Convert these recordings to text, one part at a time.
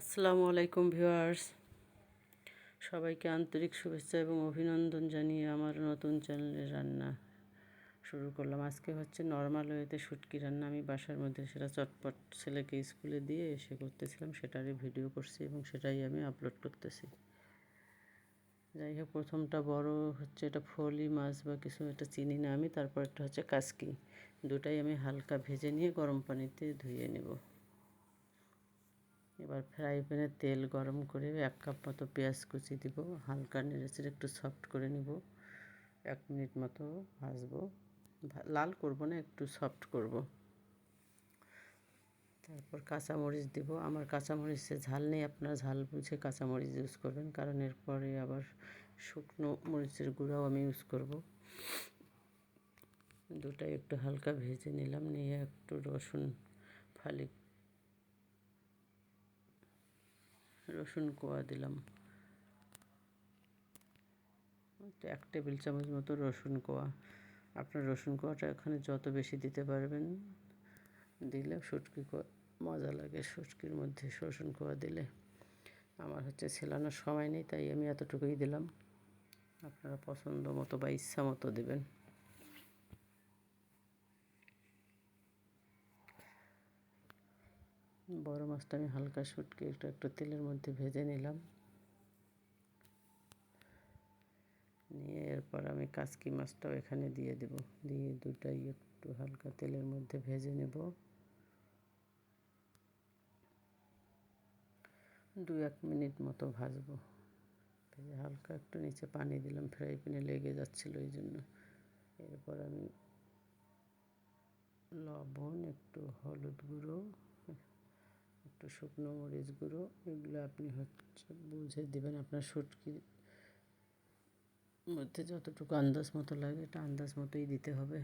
আসসালামু আলাইকুম ভিউয়ার্স। সবাইকে আন্তরিক শুভেচ্ছা এবং অভিনন্দন জানিয়ে আমার নতুন চ্যানেলে রান্না শুরু করলাম। আজকে হচ্ছে নর্মাল ওয়েতে শুটকি রান্না। আমি বাসার মধ্যে সেটা চটপট ছেলেকে স্কুলে দিয়ে এসে করতেছিলাম, সেটারই ভিডিও করছি এবং সেটাই আমি আপলোড করতেছি। যাই হোক, প্রথমটা বড় হচ্ছে এটা ফলি মাছ বা কিছু, এটা চিনি না আমি, তারপর একটা হচ্ছে কাসকি। দুটাই আমি হালকা ভেজে নিয়ে গরম পানিতে ধুয়ে নেব। এবার ফ্রাই প্যানে তেল গরম করে এক কাপ মতো পেঁয়াজ কুচি দিব, হালকা নেড়েচেড়ে একটু সফট করে নিব। এক মিনিট মতো ভাজবো। লাল করব না, একটু সফট করব। তারপর কাঁচামরিচ দিব। আমার কাঁচামরিচে ঝাল নেই, আপনারা ঝাল বুঝে কাঁচামরিচ ইউজ করবেন, কারণ এরপরে আবার শুকনো মরিচের গুঁড়াও আমি ইউজ করব। দুটাই একটু হালকা ভেজে নিলাম, নিয়ে একটু রসুন ফালি রসুন কোয়া দিলাম। এক টেবিল চামচ মতো রসুন কোয়া। আপনার রসুন কোয়াটা এখানে যত বেশি দিতে পারবেন, দিলে শুটকি মজা লাগে শুটকির মধ্যে রসুন কোয়া দিলে। আমার হচ্ছে ছেলানোর সময় নেই, তাই আমি এতটুকুই দিলাম। আপনারা পছন্দ মতো বা ইচ্ছা মতো দেবেন। বড় মাছটা আমি হালকা শুটকি একটু একটু তেলের মধ্যে ভেজে নিলাম। নিয়ে এরপর আমি কাসকি মাছটাও এখানে দিয়ে দেব। দিয়ে দুটাই একটু হালকা তেলের মধ্যে ভেজে নেব। দু এক মিনিট মতো ভাজবো। ভেজে হালকা একটু নিচে পানি দিলাম, ফ্রাই প্যানে লেগে যাচ্ছিল এই জন্য। এরপর আমি লবণ, একটু হলুদ গুঁড়ো একটু শুকনো মরিচ গুঁড়ো, এগুলো আপনি হচ্ছে বুঝে দেবেন আপনার শুটকির মধ্যে যতটুকু আন্দাজ মতো লাগে, এটা আন্দাজ মতোই দিতে হবে।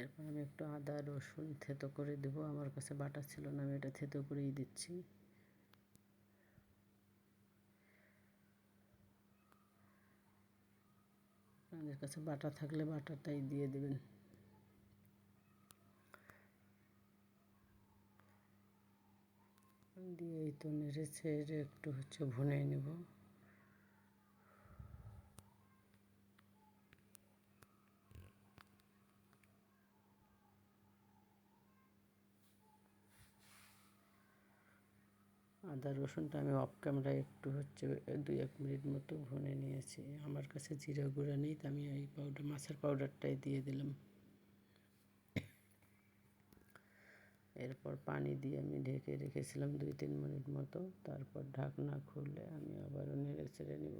এরপর আমি একটু আদা, রসুন থেতো করে দেবো, আমার কাছে বাটা ছিল না, আমি এটা থেতো করেই দিচ্ছি। আপনাদের কাছে বাটা থাকলে বাটাটাই দিয়ে দেবেন। দিয়ে এই তো নেড়ে ছেড়ে একটু হচ্ছে ভুনে নেব। আদা রসুনটা আমি অফ ক্যামেরায় একটু হচ্ছে দুই এক মিনিট মতো ভুনে নিয়েছি। আমার কাছে জিরা গুঁড়া নেই, তো আমি এই পাউডার মাছের পাউডারটাই দিয়ে দিলাম। এরপর পানি দিয়ে আমি ঢেকে রেখেছিলাম দুই তিন মিনিট মতো। তারপর ঢাকনা খুলে আমি আবারও নেড়ে ছেড়ে নিব।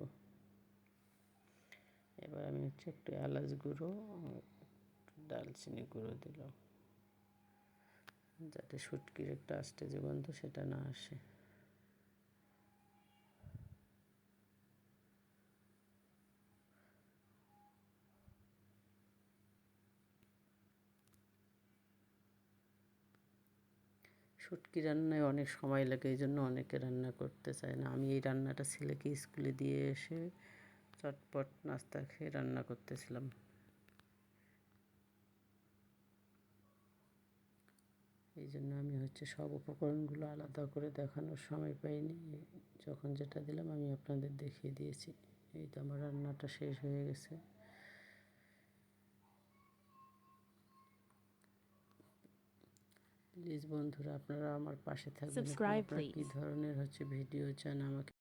এবার আমি হচ্ছে একটু এলাচ গুঁড়ো ডালচিনি গুঁড়ো দিলাম। যাতে শুটকির একটা আস্তে যে গন্ধ সেটা না আসে। শুটকি রান্নায় অনেক সময় লাগে এই জন্য অনেকে রান্না করতে চায় না। আমি এই রান্নাটা ছেলেকে স্কুলে দিয়ে এসে চটপট নাস্তা খেয়ে রান্না করতেছিলাম। এই জন্য আমি হচ্ছে সব উপকরণগুলো আলাদা করে দেখানোর সময় পাইনি। যখন যেটা দিলাম আমি আপনাদের দেখিয়ে দিয়েছি। এই তো আমার রান্নাটা শেষ হয়ে গেছে। প্লিজ বন্ধুরা আপনারা আমার পাশে থাকবেন। কি ধরনের হচ্ছে ভিডিও চান আমাকে